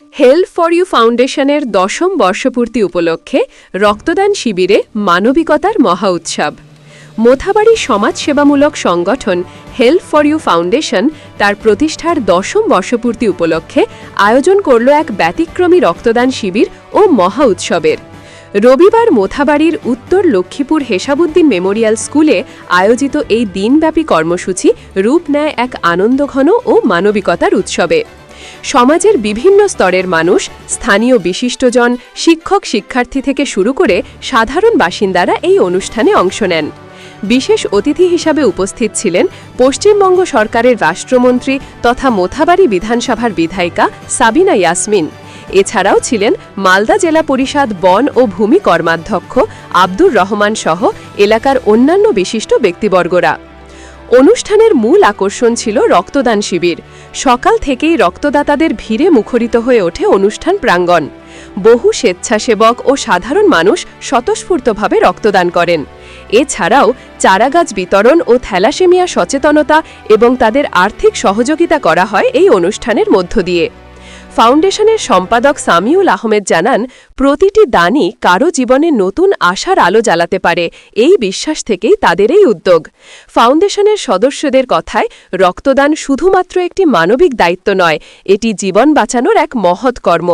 Help for you ফাউন্ডেশনের দশম বর্ষপূর্তি উপলক্ষে রক্তদান শিবিরে মানবিকতার মহা উৎসব। মোথাবাড়ি সমাজসেবামূলক সংগঠন হেল্প ফর ইউ ফাউন্ডেশন তার প্রতিষ্ঠার দশম বর্ষপূর্তি উপলক্ষে আয়োজন করল এক ব্যতিক্রমী রক্তদান শিবির ও মহা উৎসবের। রবিবার মোথাবাড়ির উত্তর লক্ষ্মীপুর হেসাবুদ্দিন মেমোরিয়াল স্কুলে আয়োজিত এই দিনব্যাপী কর্মসূচি রূপ নেয় এক আনন্দঘন ও মানবিকতার উৎসবে। সমাজের বিভিন্ন স্তরের মানুষ, স্থানীয় বিশিষ্টজন, শিক্ষক, শিক্ষার্থী থেকে শুরু করে সাধারণ বাসিন্দারা এই অনুষ্ঠানে অংশ নেন। বিশেষ অতিথি হিসাবে উপস্থিত ছিলেন পশ্চিমবঙ্গ সরকারের রাষ্ট্রমন্ত্রী তথা মোথাবাড়ি বিধানসভার বিধায়িকা সাবিনা ইয়াসমিন। এছাড়াও ছিলেন মালদা জেলা পরিষদ বন ও ভূমি কর্মাধ্যক্ষ আব্দুর রহমান সহ এলাকার অন্যান্য বিশিষ্ট ব্যক্তিবর্গরা। অনুষ্ঠানের মূল আকর্ষণ ছিল রক্তদান শিবির। সকাল থেকেই রক্তদাতাদের ভিড়ে মুখরিত হয়ে ওঠে অনুষ্ঠান প্রাঙ্গণ। বহু স্বেচ্ছাসেবক ও সাধারণ মানুষ স্বতঃস্ফূর্তভাবে রক্তদান করেন। এছাড়াও চারাগাছ বিতরণ ও থ্যালাসেমিয়া সচেতনতা এবং তাদের আর্থিক সহযোগিতা করা হয় এই অনুষ্ঠানের মধ্য দিয়ে। ফাউন্ডেশনের সম্পাদক সামিউল আহমেদ জানান, প্রতিটি দানই কারও জীবনে নতুন আশার আলো জ্বালাতে পারে। এই বিশ্বাস থেকেই তাদের এই উদ্যোগ। ফাউন্ডেশনের সদস্যদের কথায়, রক্তদান শুধুমাত্র একটি মানবিক দায়িত্ব নয়, এটি জীবন বাঁচানোর এক মহৎ কর্ম।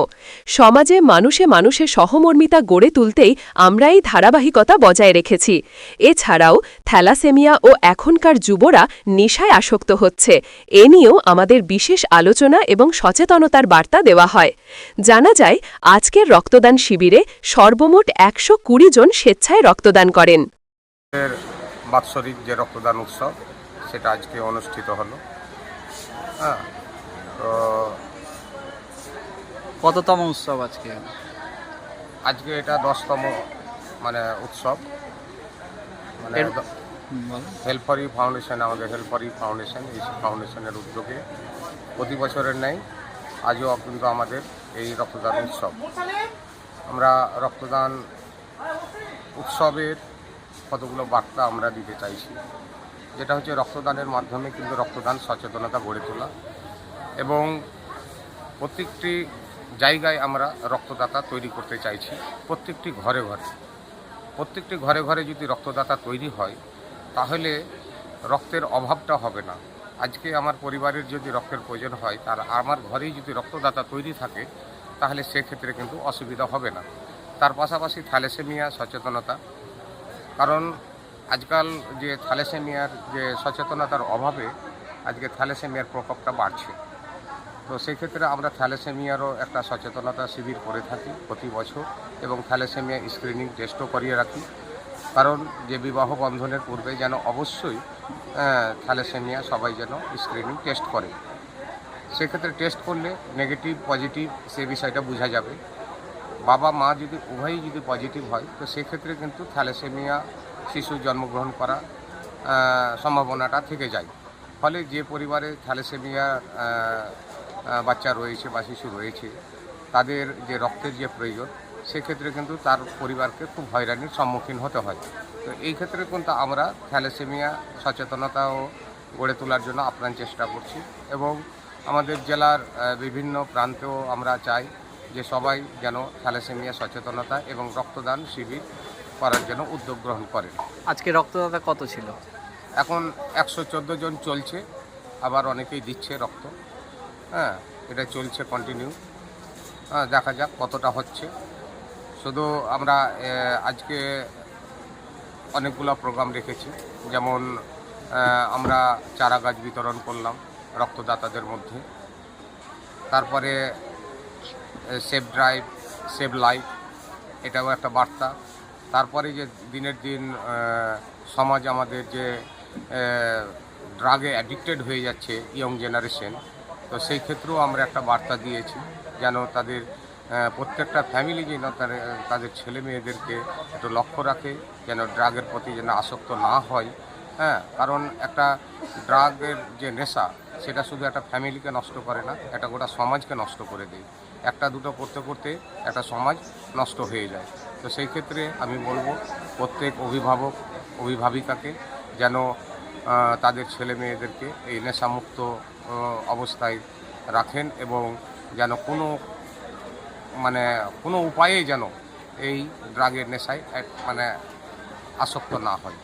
সমাজে মানুষে মানুষে সহমর্মিতা গড়ে তুলতেই আমরা এই ধারাবাহিকতা বজায় রেখেছি। এছাড়াও, থ্যালাসেমিয়া ও এখনকার যুবরা নেশায় আসক্ত হচ্ছে। এ নিয়েও আমাদের বিশেষ আলোচনা এবং সচেতনতার বার্তা দেওয়া হয়। জানা যায় আজকের রক্তদান শিবিরে সর্বমোট একশো কুড়ি জন স্বেচ্ছায় রক্তদান করেন। এর বাৎসরিক যে রক্তদান উৎসব সেটা আজকে অনুষ্ঠিত হলো। হ্যাঁ তো কততম উৎসব আজকে? আজকে এটা দশতম মানে উৎসব। মানে এর- হুম, বলো। হেল্প ফর ইউ ফাউন্ডেশন আমাদের হেল্প ফর ইউ ফাউন্ডেশন এই ফাউন্ডেশনের উদ্যোগে। প্রতি বছরের নেই আজও কিন্তু আমাদের এই রক্তদান উৎসব। আমরা রক্তদান উৎসবের কতগুলো বার্তা আমরা দিতে চাইছি, যেটা হচ্ছে রক্তদানের মাধ্যমে কিন্তু রক্তদান সচেতনতা গড়ে তোলা এবং প্রত্যেকটি জায়গায় আমরা রক্তদাতা তৈরি করতে চাইছি, প্রত্যেকটি ঘরে ঘরে। প্রত্যেকটি ঘরে ঘরে যদি রক্তদাতা তৈরি হয়, তাহলে রক্তের অভাবটা হবে না। আজকে আমার পরিবারের যদি রক্তের প্রয়োজন হয়, তার আমার ঘরেই যদি রক্তদাতা তৈরি থাকে, তাহলে সেক্ষেত্রে কিন্তু অসুবিধা হবে না। তার পাশাপাশি থ্যালেসেমিয়া, সচেতনতা। কারণ আজকাল যে থ্যালেসেমিয়ার যে সচেতনতার অভাবে আজকে থ্যালেসেমিয়ার প্রকোপটা বাড়ছে। তো সেই ক্ষেত্রে আমরা থ্যালেসেমিয়ারও একটা সচেতনতা শিবির করে থাকি প্রতি বছর এবং থ্যালেসেমিয়া স্ক্রিনিং টেস্টও করিয়ে রাখি। কারণ যে বিবাহ বন্ধনের পূর্বে যেন অবশ্যই থ্যালেসেমিয়া সবাই যেন স্ক্রিনিং টেস্ট করে। সেক্ষেত্রে টেস্ট করলে নেগেটিভ পজিটিভ সে বিষয়টা বোঝা যাবে। বাবা, মা যদি, উভয়ই যদি পজিটিভ হয়, তো সেক্ষেত্রে কিন্তু থ্যালাসেমিয়া শিশু জন্মগ্রহণ করা সম্ভাবনাটা থেকে যায়। ফলে যে পরিবারে থ্যালেসেমিয়া বাচ্চা রয়েছে বা শিশু রয়েছে, তাদের যে রক্তের যে প্রয়োজন, সেক্ষেত্রে কিন্তু তার পরিবারকে খুব হয়রানির সম্মুখীন হতে হয়। তো এই ক্ষেত্রে কিন্তু আমরা থ্যালেসেমিয়া সচেতনতাও গড়ে তোলার জন্য আপ্রাণ চেষ্টা করছি এবং আমাদের জেলার বিভিন্ন প্রান্তেও আমরা চাই যে সবাই যেন থ্যালাসেমিয়া সচেতনতা এবং রক্তদান শিবির করার জন্য উদ্যোগ গ্রহণ করেন আজকে রক্তদাতা কত ছিল? এখন একশো চোদ্দ জন চলছে আবার অনেকেই দিচ্ছে রক্ত। হ্যাঁ এটা চলছে কন্টিনিউ হ্যাঁ দেখা যাক কতটা হচ্ছে। শুধু আমরা আজকে অনেকগুলো প্রোগ্রাম রেখেছি। যেমন আমরা চারা গাছ বিতরণ করলাম রক্তদাতাদের মধ্যে। তারপরে সেভ ড্রাইভ সেভ লাইফ এটাও একটা বার্তা। তারপরে যে দিনের দিন সমাজ আমাদের যে ড্রাগে অ্যাডিক্টেড হয়ে যাচ্ছে ইয়ং জেনারেশন তো সেই ক্ষেত্রেও আমরা একটা বার্তা দিয়েছি, যেন তাদের প্রত্যেকটা ফ্যামিলি যেন তাদের তাদের ছেলে মেয়েদেরকে একটু লক্ষ্য রাখে, যেন ড্রাগের প্রতি যেন আসক্ত না হয়। হ্যাঁ কারণ একটা ড্রাগের যে নেশা, সেটা শুধু একটা ফ্যামিলিকে নষ্ট করে না একটা গোটা সমাজকে নষ্ট করে দেয়। একটা দুটো করতে করতে একটা সমাজ নষ্ট হয়ে যায়। তো সেই ক্ষেত্রে আমি বলব, প্রত্যেক অভিভাবক, অভিভাবিকাকে যেন তাদের ছেলে মেয়েদেরকে এই নেশামুক্ত অবস্থায় রাখেন এবং যেন কোনো মানে কোনো উপায়ে যেন এই ড্রাগের নেশায় মানে আসক্ত না হয়।